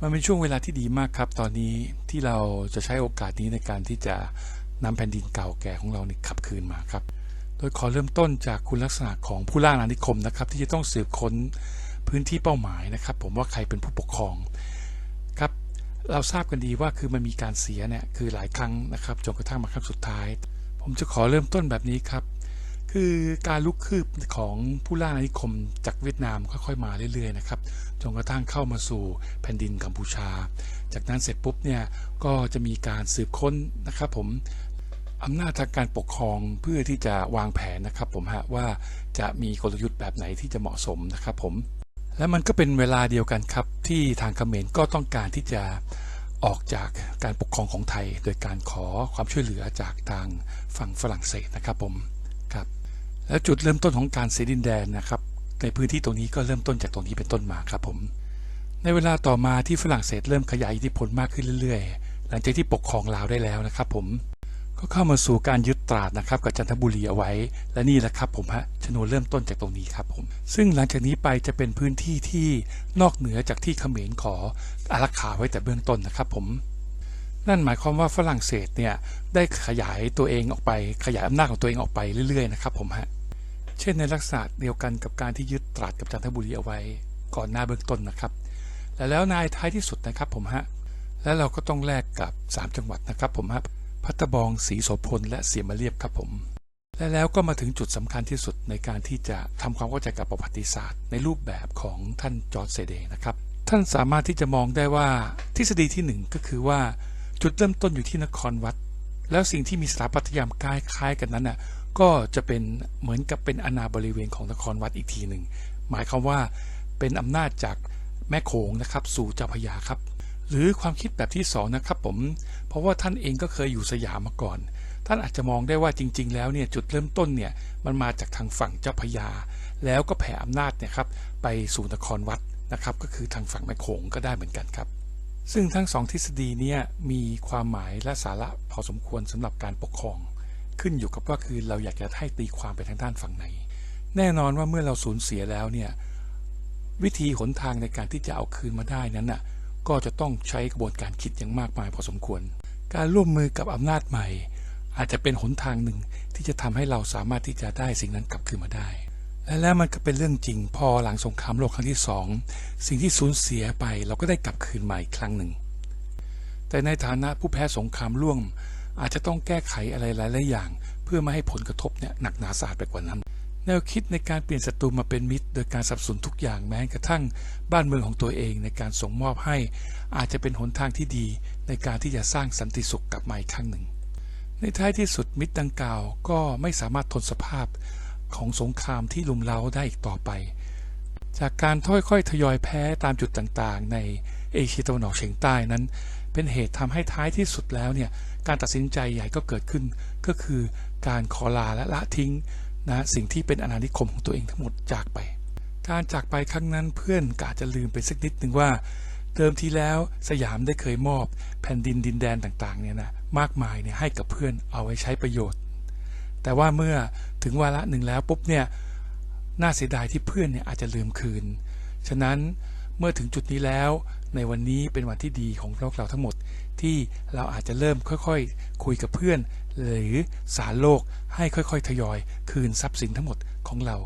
มันเป็นช่วงเวลาที่ดีมากครับ ตอนนี้ที่เราจะใช้โอกาสนี้ในการที่จะนำแผ่นดินเก่าแก่ของเรานี่ขับคืนมาครับ โดยขอเริ่มต้นจากคุณลักษณะของผู้ล่าอาณานิคมนะครับ ที่จะต้องสืบค้นพื้นที่เป้าหมายนะครับ ผมว่าใครเป็นผู้ปกครองครับ เราทราบกันดีว่าคือมันมีการเสียเนี่ยคือหลายครั้งนะครับจนกระทั่งมาครั้งสุดท้าย ผมจะขอเริ่มต้นแบบนี้ครับ คือการลุกคืบของผู้ล่าอาณานิคมจากเวียดนามค่อยๆมาเรื่อยๆนะครับจนกระทั่งเข้ามาสู่แผ่นดินกัมพูชา จากนั้นเสร็จปุ๊บเนี่ยก็จะมีการสืบค้นนะครับผมอำนาจทางการปกครองเพื่อที่จะวางแผนนะครับผมฮะว่าจะมีกลยุทธ์แบบไหนที่จะเหมาะสมนะครับผมและมันก็เป็นเวลาเดียวกันครับ ที่ทางเขมรก็ต้องการที่จะออกจากการปกครองของไทย โดยการขอความช่วยเหลือจากทางฝั่งฝรั่งเศสนะครับผม ครับแล้วจุดเริ่มต้นของการเสียดินแดนนะครับ ในพื้นที่ตรงนี้ก็เริ่มต้นจากตรงนี้เป็นต้นมาครับผมในเวลาต่อมาที่ฝรั่งเศสเริ่มขยายอิทธิพลมากขึ้นเรื่อยๆ หลังจากที่ปกครองลาวได้แล้วนะครับผมก็เข้ามาสู่การยึดตราดนะครับกับจันทบุรีเอาไว้ และนี่แหละครับผมฮะชนวนเริ่มต้นจากตรงนี้ครับผม ซึ่งหลังจากนี้ไปจะเป็นพื้นที่ที่นอกเหนือจากที่เขมรขออารักขาไว้แต่เบื้องต้นนะครับผม นั่นหมายความว่าฝรั่งเศสเนี่ยได้ขยายตัวเองออกไป ขยายอำนาจของตัวเองออกไปเรื่อยๆนะครับผมฮะเช่นในลักษณะเดียวกันกับการที่ยึดตราดกับจันทบุรีเอาไว้ ก่อนหน้าเบื้องต้นนะครับและแล้วนายท้ายที่สุดนะครับผมฮะและเราก็ต้องแลกกับ 3 จังหวัดนะครับผมฮะพัตบองศรีโสพลและเสียมาเรียบครับผม และแล้วก็มาถึงจุดสำคัญที่สุดในการที่จะทำความเข้าใจกับประวัติศาสตร์ ในรูปแบบของท่านจอร์จเซเดนะครับท่านสามารถที่จะมองได้ว่าทฤษฎีที่หนึ่งก็คือว่า จุดเริ่มต้นอยู่ที่นครวัด แล้วสิ่งที่มีสถาปัตยกรรมคล้ายๆกันนั้นน่ะก็จะเป็นเหมือนกับเป็นอาณาบริเวณของนครวัดอีกทีหนึ่งหมายความว่าเป็นอำนาจจากแม่โขงนะครับ สู่เจ้าพระยาครับ หรือความคิดแบบที่สองนะครับผม เพราะว่าท่านเองก็เคยอยู่สยามมาก่อน ท่านอาจจะมองได้ว่าจริง ๆ แล้วเนี่ยจุดเริ่มต้นเนี่ยมันมาจากทางฝั่งเจ้าพระยา แล้วก็แผ่อำนาจเนี่ยครับไปสู่นครวัดนะครับ ก็คือทางฝั่งแม่โขงก็ได้เหมือนกันครับ ซึ่งทั้งสองทฤษฎีนี้มีความหมายและสาระพอสมควรสำหรับการปกครอง ขึ้นอยู่กับว่าคือเราอยากจะให้ตีความไปทางด้านฝั่งไหน แน่นอนว่าเมื่อเราสูญเสียแล้วเนี่ยวิธีหนทางในการที่จะเอาคืนมาได้นั้นน่ะก็จะต้องใช้กระบวนการคิดอย่างมากมายพอสมควร การร่วมมือกับอำนาจใหม่ อาจจะเป็นหนทางหนึ่งที่จะทำให้เราสามารถที่จะได้สิ่งนั้นกลับคืนมาได้ และแล้วมันก็เป็นเรื่องจริงพอหลังสงครามโลกครั้งที่สองสิ่งที่สูญเสียไปเราก็ได้กลับคืนมาอีกครั้งหนึ่ง แต่ในฐานะผู้แพ้สงครามร่วม อาจจะต้องแก้ไขอะไรหลายๆอย่าง เพื่อไม่ให้ผลกระทบเนี่ยหนักหนาสาหัสไปกว่านั้น แนวคิดในการเปลี่ยนศัตรูมาเป็นมิตร โดยการสับสนุนทุกอย่างแม้กระทั่งบ้านเมืองของตัวเองในการส่งมอบให้ อาจจะเป็นหนทางที่ดีในการที่จะสร้างสันติสุขกลับมาอีกครั้งหนึ่ง ในท้ายที่สุดมิตรดังกล่าวก็ไม่สามารถทนสภาพ ของสงครามที่ลุมเล้าได้อีกต่อไป จากการค่อยๆทยอยแพ้ตามจุดต่างๆ ในเอเชียตะวันออกเฉียงใต้นั้น เป็นเหตุทำให้ท้ายที่สุดแล้วเนี่ยการตัดสินใจใหญ่ก็เกิดขึ้น ก็คือการขอลาและละทิ้งนะสิ่งที่เป็นอาณานิคมของตัวเองทั้งหมดจากไป การจากไปครั้งนั้นเพื่อนกอาจจะลืมไปสักนิดหนึ่งว่าเดิมทีแล้วสยามได้เคยมอบแผ่นดินดินแดนต่างๆเนี่ยนะมากมายเนี่ยให้กับเพื่อนเอาไว้ใช้ประโยชน์ แต่ว่าเมื่อถึงวาระหนึ่งแล้วปุ๊บเนี่ยน่าเสียดายที่เพื่อนเนี่ยอาจจะลืมคืน ฉะนั้นเมื่อถึงจุดนี้แล้วในวันนี้เป็นวันที่ดีของพวกเราทั้งหมด ที่เราอาจจะเริ่มค่อยๆคุยกับเพื่อน หรือสารโลกให้ค่อยๆ ทยอย คืนทรัพย์สินทั้งหมดของเรา